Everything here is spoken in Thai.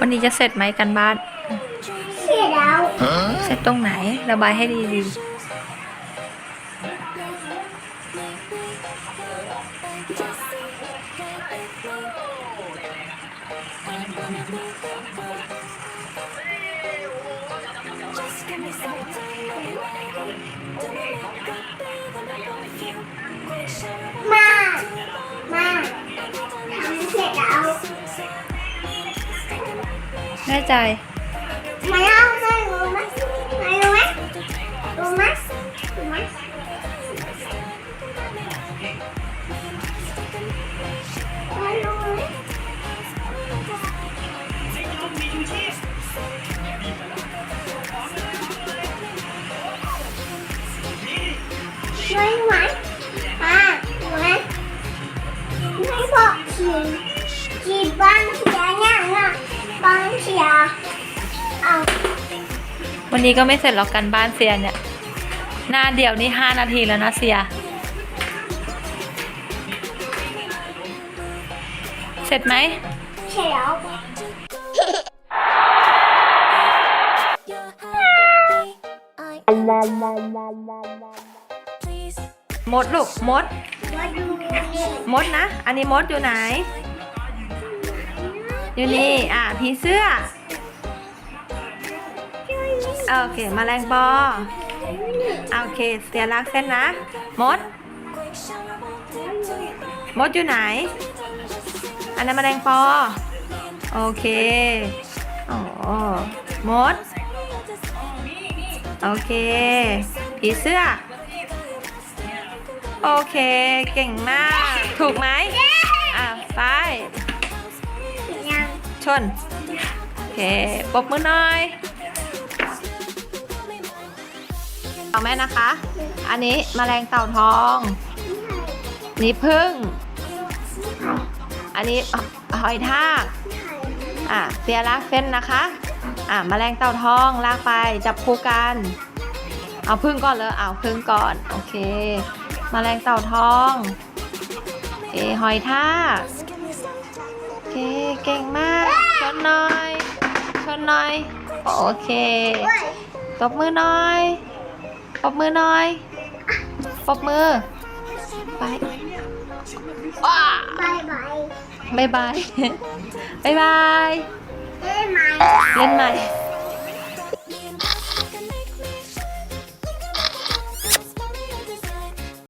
วันนี้จะเสร็จไหมกันบ้าน เสร็จแล้ว เสร็จตรงไหน ระบายให้ดีม แน่ใจ มาเอาไม่รู้ไหมไม่รู้ไหมรู้ไหมรู้ไหมไม่รู้ไหมไม่รู้ไหมมารู้ไหมไม่บอกฉีดฉีดบ้านเสียยังอะ บ้านเสียเอาวันนี้ก็ไม่เสร็จหรอกกันบ้านเสียเนี่ย หน้าเดี่ยวนี่ห้านาทีแล้วนะเสีย เสร็จไหมเสร็จแล้วมดลูกมด มดนะ อันนี้มดอยู่ไหน อยู่นี่ อะผีเสื้อ โอเคมแมลงปอโอเคเสียรักเส้นนะ มด มดอยู่ไหน อันนั้นมแมลงปอ โอเคอ๋อมด โอเค ผีเสื้อ โอเค เก่งมาก ถูกไหมอะไป ชน โอเคปบมือหน่อยเอาแม่นะคะ อันนี้มแมลงเต่าทอง นี่พึ่ง อันนี้หอยทาก อะเสียลากเส้นนะคะ อะมแมลงเต่าทองลากไปจับคู่กัน เอาพึ่งก่อนเลยเอาพึ่งก่อน โอเคมแมลงเต่าทองโอเคหอยทาก โอเค เก่งมาก ชนหน่อย ชนหน่อย โอเคเว้ยตบมือหน่อยปรบมือหน่อยปรบมือ ไปว้าบายบายบายบายบายบายได้ไหมเล่นใหม่